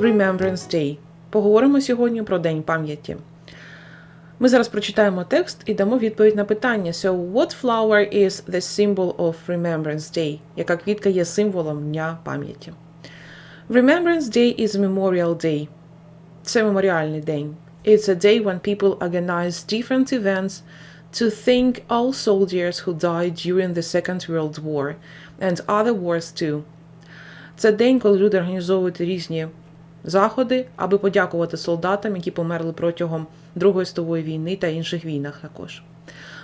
Remembrance Day. Поговоримо сьогодні про День пам'яті. Ми зараз прочитаємо текст і дамо відповідь на питання. So, what flower is the symbol of Remembrance Day? Яка квітка є символом Дня пам'яті? Remembrance Day is a Memorial Day. Це меморіальний день. It's a day when people organize different events to thank all soldiers who died during the Second World War and other wars too. Це день, коли люди організовують різні заходи, аби подякувати солдатам, які померли протягом Другої світової війни та інших війнах також.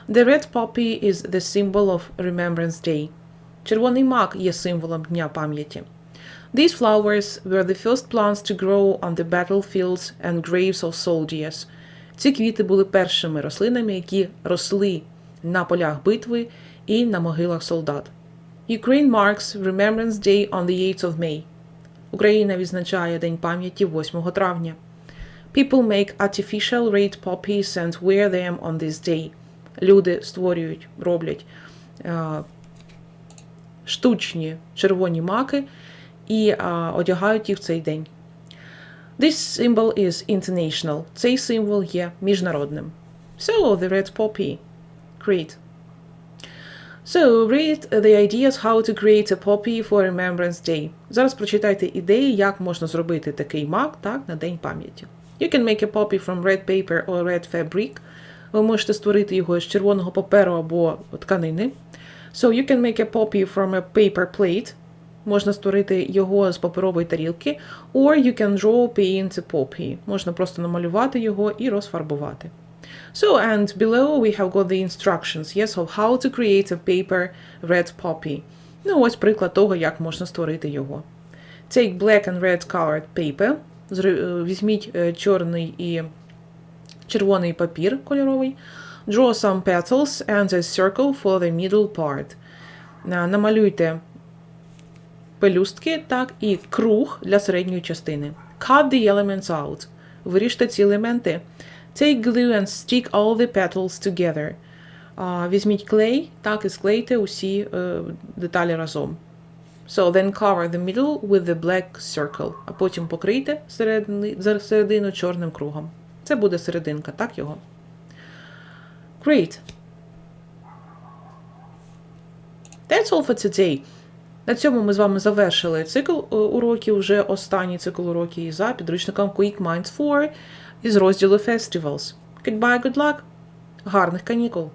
The red poppy is the symbol of Remembrance Day. Червоний мак є символом Дня пам'яті. These flowers were the first plants to grow on the battlefields and graves of soldiers. Ці квіти були першими рослинами, які росли на полях битви і на могилах солдат. Ukraine marks Remembrance Day on the 8th of May. Україна відзначає День пам'яті 8 травня. People make artificial red poppies and wear them on this day. Люди створюють, роблять е, штучні червоні маки і е, одягають їх в цей день. This symbol is international. Цей символ є міжнародним. So, the red poppy. Great. So, read the ideas how to create a poppy for Remembrance Day. Зараз прочитайте ідеї, як можна зробити такий мак так, на День пам'яті. You can make a poppy from red paper or red fabric. Ви можете створити його з червоного паперу або тканини. So, you can make a poppy from a paper plate. Можна створити його з паперової тарілки. Or you can draw paint a poppy. Можна просто намалювати його і розфарбувати. So, and below we have got the instructions, yes, of how to create a paper red poppy. Ну, ось приклад того, як можна створити його. Take black and red colored paper. Е, Візьміть е, чорний і червоний папір кольоровий. Draw some petals and a circle for the middle part. Намалюйте пелюстки, так, і круг для середньої частини. Cut the elements out. Виріжте ці елементи. Take glue and stick all the petals together. Візьміть клей, так, і склейте усі е, деталі разом. So then cover the middle with the black circle. А потім покрийте середини, зер- середину чорним кругом. Це буде серединка, так його? Great. That's all for today. На цьому ми з вами завершили цикл е, уроків, вже останній цикл уроків за підручником Quick Minds 4 із розділу Festivals. Goodbye, good luck! Гарних канікул!